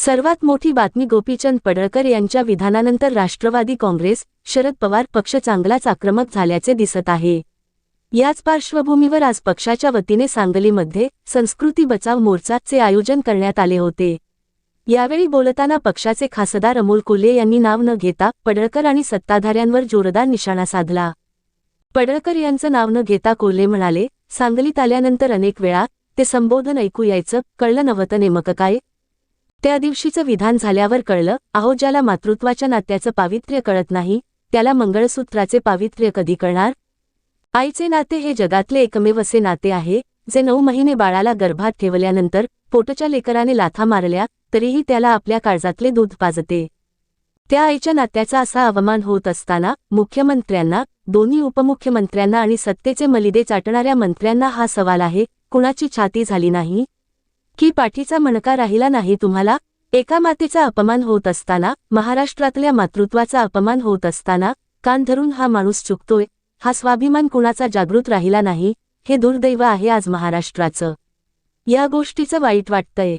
सर्वात मोठी बातमी गोपीचंद पडळकर यांच्या विधानानंतर राष्ट्रवादी काँग्रेस शरद पवार पक्ष चांगलाच आक्रमक झाल्याचे दिसत आहे. याच पार्श्वभूमीवर आज पक्षाच्या वतीने सांगलीमध्ये संस्कृती बचाव मोर्चाचे आयोजन करण्यात आले होते. यावेळी बोलताना पक्षाचे खासदार अमोल कोल्हे यांनी नाव न घेता पडळकर आणि सत्ताधाऱ्यांवर जोरदार निशाणा साधला. पडळकर यांचं नाव न घेता कोल्हे म्हणाले सांगलीत आल्यानंतर अनेक वेळा ते संबोधन ऐकू यायचं कळलं नव्हतं नेमकं काय त्या दिवशीचं विधान झाल्यावर कळलं आहो ज्याला मातृत्वाच्या नात्याचं पावित्र्य कळत नाही त्याला मंगळसूत्राचे पावित्र्य कधी कळणार? आईचे नाते हे जगातले एकमेव असे नाते आहे जे नऊ महिने बाळाला गर्भात ठेवल्यानंतर पोटच्या लेकराने लाथा मारल्या तरीही त्याला आपल्या काळजातले दूध पाजते. त्या आईच्या नात्याचा असा अवमान होत असताना मुख्यमंत्र्यांना दोन्ही उपमुख्यमंत्र्यांना आणि सत्तेचे मलिदे चाटणाऱ्या मंत्र्यांना हा सवाल आहे कुणाची छाती झाली नाही? की पाठीचा मणका राहिला नाही तुम्हाला? एका मातेचा अपमान होत असताना महाराष्ट्रातल्या मातृत्वाचा अपमान होत असताना कान धरून हा माणूस चुकतोय हा स्वाभिमान कुणाचा जागृत राहिला नाही हे दुर्दैव आहे आज महाराष्ट्राचं. या गोष्टीचं वाईट वाटतंय.